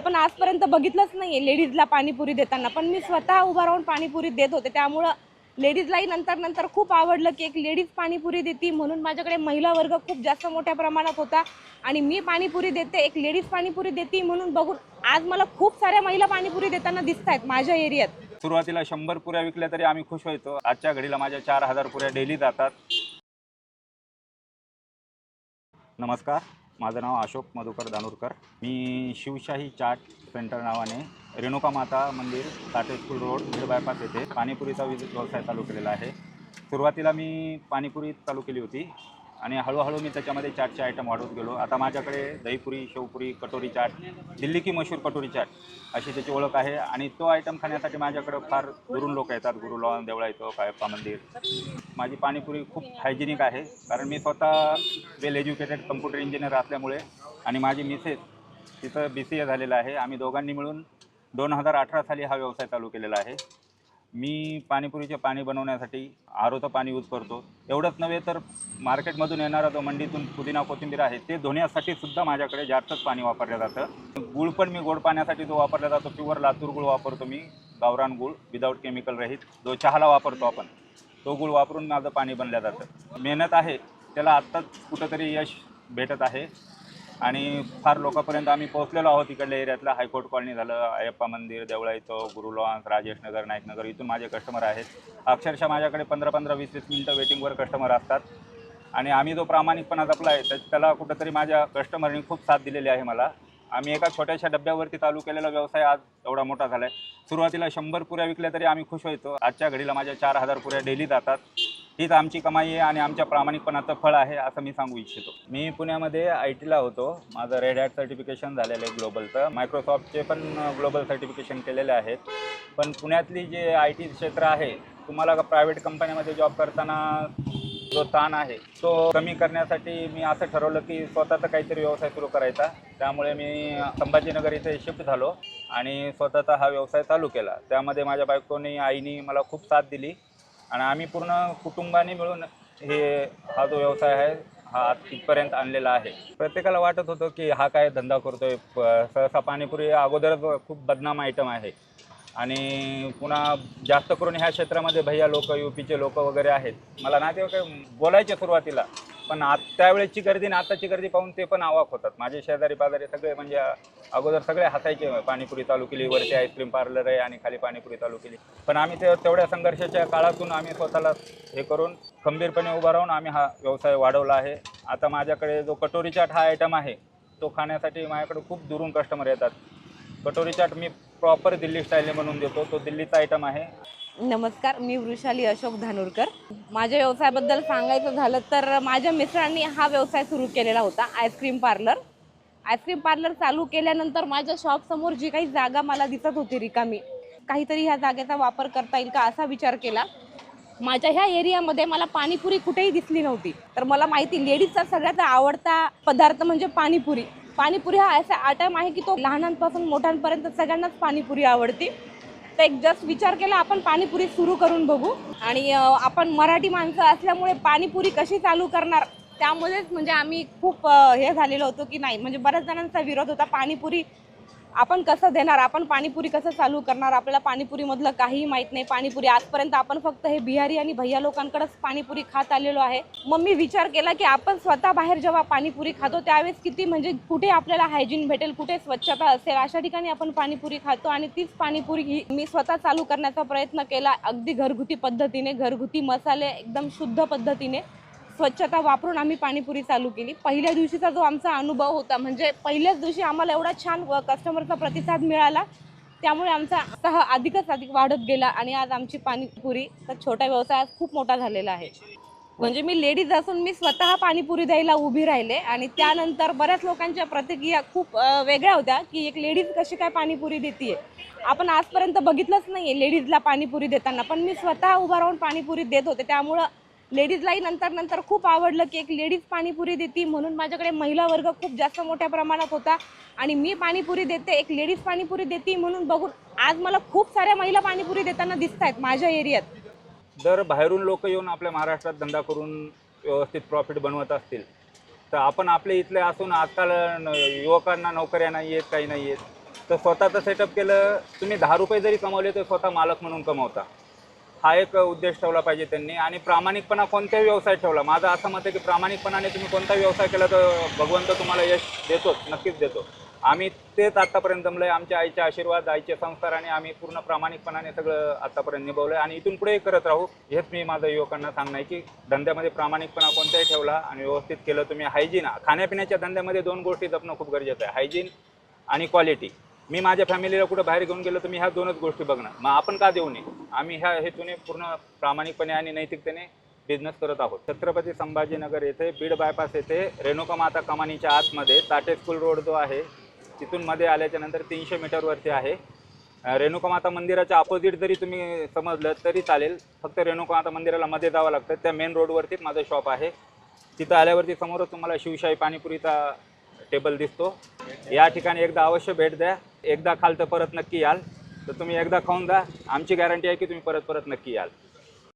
आपण आजपर्यंत बघितलंच नाही लेडीजला पाणीपुरी देताना पण मी स्वतः उभा राहून पाणीपुरी देत होते. त्यामुळं लेडीजलाही नंतर नंतर खूप आवडलं की एक लेडीज पाणीपुरी देते म्हणून माझ्याकडे महिला वर्ग खूप जास्त मोठ्या प्रमाणात होता आणि मी पाणीपुरी देते एक लेडीज पाणीपुरी देते म्हणून बघून आज मला खूप साऱ्या महिला पाणीपुरी देताना दिसत आहेत माझ्या एरियात. सुरुवातीला शंभर पुऱ्या विकल्या तरी आम्ही खुश व्हायचो. आजच्या घडीला माझ्या चार हजार पुऱ्या डेली जातात. नमस्कार. माझं नाव अशोक मधुकर दानूरकर. मी शिवशाही चाट सेंटर नावाने Renuka Mata Mandir Sathe school road Beed bypass येथे पाणीपुरीचा विज- व्यवसाय चालू केलेला आहे. सुरुवातीला मी पाणीपुरी चालू केली होती. आणि हळूहळू मी त्याच्यामध्ये चाटचे आयटम वाढवत गेलो. आता माझ्याकडे दहीपुरी शेवपुरी कटोरी चाट दिल्ली की मशहूर कटोरी चाट अशी त्याची ओळख आहे. आणि तो आयटम खाण्यासाठी माझ्याकडं फार दुरून लोक येतात. गुरु लॉन देवळा येतो कायप्पा मंदिर. माझी पाणीपुरी खूप हायजेनिक आहे. कारण मी स्वतः वेल एज्युकेटेड कम्प्युटर इंजिनियर असल्यामुळे आणि माझी मिसेस तिथं बी सी ए झालेलं आहे. आम्ही दोघांनी मिळून दोन हजार अठरा साली हा व्यवसाय चालू केलेला आहे. मी पाणीपुरीचे पाणी बनवण्यासाठी आरोचं पाणी यूज करतो. एवढंच नव्हे तर मार्केटमधून येणारा जो मंडीतून पुदिना कोथिंबीर आहे ते धुण्यासाठी सुद्धा माझ्याकडे जास्तच पाणी वापरलं जातं. गुळ पण मी गोड पाण्यासाठी जो वापरला जातो प्युअर लातूर गुळ वापरतो मी गावरान गुळ विदाऊट केमिकल रहित. जो चहाला वापरतो आपण तो गुळ वापरून माझं पाणी बनलं जातं. मेहनत आहे त्याला आत्ताच कुठंतरी यश भेटत आहे. आणि फार लोकांपर्यंत आम्ही पोहोचलेलो आहोत इकडल्या एरियातलं. हायकोर्ट कॉलनी झालं अयप्पा मंदिर देवळा चौक गुरु लॉन्स राजेश नगर नाईक नगर इथून माझे कस्टमर आहेत. अक्षरशः माझ्याकडे पंधरा पंधरा वीस वीस मिनटं वेटिंगवर कस्टमर असतात. आणि आम्ही जो प्रामाणिकपणा जपला आहे तर त्याला कुठंतरी माझ्या कस्टमरनी खूप साथ दिलेली आहे मला. आम्ही एका छोट्याशा डब्यावरती चालू केलेला व्यवसाय आज एवढा मोठा झाला आहे सुरुवातीला शंभर पुऱ्या विकल्या तरी आम्ही खुश व्हायचो. आजच्या घडीला माझ्या चार हजार पुऱ्या डेली जातात. हीच आमची कमाई आहे आणि आमच्या प्रामाणिकपणाचं फळ आहे असं मी सांगू इच्छितो. मी पुण्यामध्ये आय टीला होतो. माझं रेड हॅट सर्टिफिकेशन झालेलं आहे ग्लोबलचं. मायक्रोसॉफ्टचे पण ग्लोबल सर्टिफिकेशन केलेले आहेत. पण पुण्यातली जे आय टी क्षेत्र आहे तुम्हाला प्रायव्हेट कंपन्यामध्ये जॉब करताना जो ताण आहे तो कमी करण्यासाठी मी असं ठरवलं की स्वतःचा काहीतरी व्यवसाय सुरू करायचा. त्यामुळे मी संभाजीनगर इथे शिफ्ट झालो आणि स्वतःचा हा व्यवसाय चालू केला. त्यामध्ये माझ्या बायकोनी आईनी मला खूप साथ दिली. आणि आम्ही पूर्ण कुटुंबाने मिळून हे हा जो व्यवसाय आहे हा आज इथपर्यंत आणलेला आहे. प्रत्येकाला वाटत होतं की हा काय धंदा करतोय. सहसा पाणीपुरी अगोदरच खूप बदनाम आयटम आहे. आणि पुन्हा जास्त करून ह्या क्षेत्रामध्ये भैया लोक युपीचे लोक वगैरे आहेत. मला नातेवाईक बोलायचे सुरुवातीला. पण आत त्यावेळेची गर्दी आणि आताची गर्दी पाहून ते पण आवाक होतात. माझे शेजारी पाजारी सगळे म्हणजे अगोदर सगळे हसायचे पाणीपुरी चालू केली वरती आईस्क्रीम पार्लर आहे आणि खाली पाणीपुरी चालू केली पण आम्ही ते तेवढ्या संघर्षाच्या काळातून आम्ही स्वतःला हे करून खंबीरपणे उभा राहून आम्ही हा व्यवसाय वाढवला आहे. आता माझ्याकडे जो कटोरी चाट हा आयटम आहे तो खाण्यासाठी माझ्याकडे खूप दुरून कस्टमर येतात. कटोरी चाट मी प्रॉपर दिल्ली स्टाईलने बनवून देतो. तो दिल्लीचा आयटम आहे. नमस्कार मी वृषाली अशोक धानोरकर. माझ्या व्यवसायाबद्दल सांगायचं झालं तर माझ्या मिस्टरांनी हा व्यवसाय सुरू केलेला होता आईस्क्रीम पार्लर. आईस्क्रीम पार्लर चालू केल्यानंतर माझ्या शॉपसमोर जी काही जागा मला दिसत होती रिकामी काहीतरी ह्या जागेचा वापर करता येईल का असा विचार केला. माझ्या ह्या एरियामध्ये मला पाणीपुरी कुठेही दिसली नव्हती. तर मला माहिती लेडीजचा सगळ्यात आवडता पदार्थ म्हणजे पाणीपुरी. पाणीपुरी हा असा आयटम आहे की तो लहानांपासून मोठ्यांपर्यंत सगळ्यांनाच पाणीपुरी आवडते. तर एक जस्ट विचार केला आपण पाणीपुरी सुरू करून बघू. आणि आपण मराठी माणसं असल्यामुळे पाणीपुरी कशी चालू करणार त्यामुळेच म्हणजे आम्ही खूप हे झालेलो होतो की नाही. म्हणजे बऱ्याच जणांचा विरोध होता पाणीपुरी आपण कसं देणार? आपण पाणीपुरी कसं चालू करणार? आपल्याला पाणीपुरीमधलं काहीही माहीत नाही. पाणीपुरी आजपर्यंत आपण फक्त हे बिहारी आणि भैया लोकांकडेच पाणीपुरी खात आलेलो आहे. मग मी विचार केला की आपण स्वतः बाहेर जेव्हा पाणीपुरी खातो त्यावेळेस किती म्हणजे कुठे आपल्याला हायजीन भेटेल? कुठे स्वच्छता असेल? अशा ठिकाणी आपण पाणीपुरी खातो आणि तीच पाणीपुरी ही मी स्वतः चालू करण्याचा प्रयत्न केला. अगदी घरगुती पद्धतीने घरगुती मसाले एकदम शुद्ध पद्धतीने. स्वच्छता वापरून आम्ही पाणीपुरी चालू केली. पहिल्या दिवशीचा जो आमचा अनुभव होता म्हणजे पहिल्याच दिवशी आम्हाला एवढा छान कस्टमरचा प्रतिसाद मिळाला. त्यामुळे आमचा सह अधिकच अधिक वाढत गेला आणि आज आमची पाणीपुरी तर छोटा व्यवसाय आज खूप मोठा झालेला आहे. म्हणजे मी लेडीज असून मी स्वतः पाणीपुरी द्यायला उभी राहिले आणि त्यानंतर बऱ्याच लोकांच्या प्रतिक्रिया खूप वेगळ्या होत्या की एक लेडीज कशी काय पाणीपुरी देते आपण आजपर्यंत बघितलंच नाही आहे लेडीजला पाणीपुरी देताना पण मी स्वतः उभा राहून पाणीपुरी देत होते. त्यामुळं लेडीजलाही नंतर नंतर खूप आवडलं की एक लेडीज पाणीपुरी देते म्हणून माझ्याकडे महिला वर्ग खूप जास्त मोठ्या प्रमाणात होता. आणि मी पाणीपुरी देते एक लेडीज पाणीपुरी देते म्हणून बघून आज मला खूप साऱ्या महिला पाणीपुरी देताना दिसत आहेत माझ्या एरियात. जर बाहेरून लोक येऊन आपल्या महाराष्ट्रात धंदा करून व्यवस्थित प्रॉफिट बनवत असतील. तर आपण आपले इथले असून आजकाल युवकांना नोकऱ्या नाही आहेत काही नाही आहेत तर स्वतःचं सेटअप केलं तुम्ही दहा रुपये जरी कमवले तर स्वतः मालक म्हणून कमवता. हा एक उद्देश ठेवला पाहिजे त्यांनी. आणि प्रामाणिकपणा कोणत्याही व्यवसायात ठेवला. माझं असं मत आहे की प्रामाणिकपणाने तुम्ही कोणता व्यवसाय केला तर भगवंत तुम्हाला यश देतोच नक्कीच देतो. आम्ही तेच आत्तापर्यंत जमलं आहे आमच्या आईचे आशीर्वाद आईचे संस्कार आणि आम्ही पूर्ण प्रामाणिकपणाने सगळं आत्तापर्यंत निभवलं आहे आणि इथून पुढेही करत राहू हेच मी माझं युवकांना सांगणं आहे की धंद्यामध्ये प्रामाणिकपणा कोणताही ठेवला आणि व्यवस्थित केलं तुम्ही. हायजीन खाण्यापिण्याच्या धंद्यामध्ये दोन गोष्टी जपणं खूप गरजेचं आहे. हायजीन आणि क्वालिटी. मी माझ्या फॅमिलीला कुठं बाहेर घेऊन गेलो तर मी ह्या दोनच गोष्टी बघणार. मग आपण का देऊ नये? आम्ही ह्या हेतूने पूर्ण प्रामाणिकपणे आणि नैतिकतेने बिझनेस करत आहोत. छत्रपती संभाजीनगर येथे बीड बायपास येथे रेणुका माता कमानीच्या आतमध्ये ताटे स्कूल रोड जो आहे तिथून मध्ये आल्याच्यानंतर तीनशे मीटरवरती आहे. रेणुका माता मंदिराच्या अपोजिट जरी तुम्ही समजलं तरी चालेल. फक्त रेणुका माता मंदिराला मध्ये जावं लागतं. त्या मेन रोडवरतीच माझं शॉप आहे. तिथं आल्यावरती समोरच तुम्हाला शिवशाही पाणीपुरीचा टेबल दिसतो. या ठिकाणी एकदा अवश्य भेट द्या. एकदा खाल तर परत नक्की याल. तर तुम्ही एकदा खाऊन जा. आमची गॅरंटी आहे की तुम्ही परत परत नक्की याल.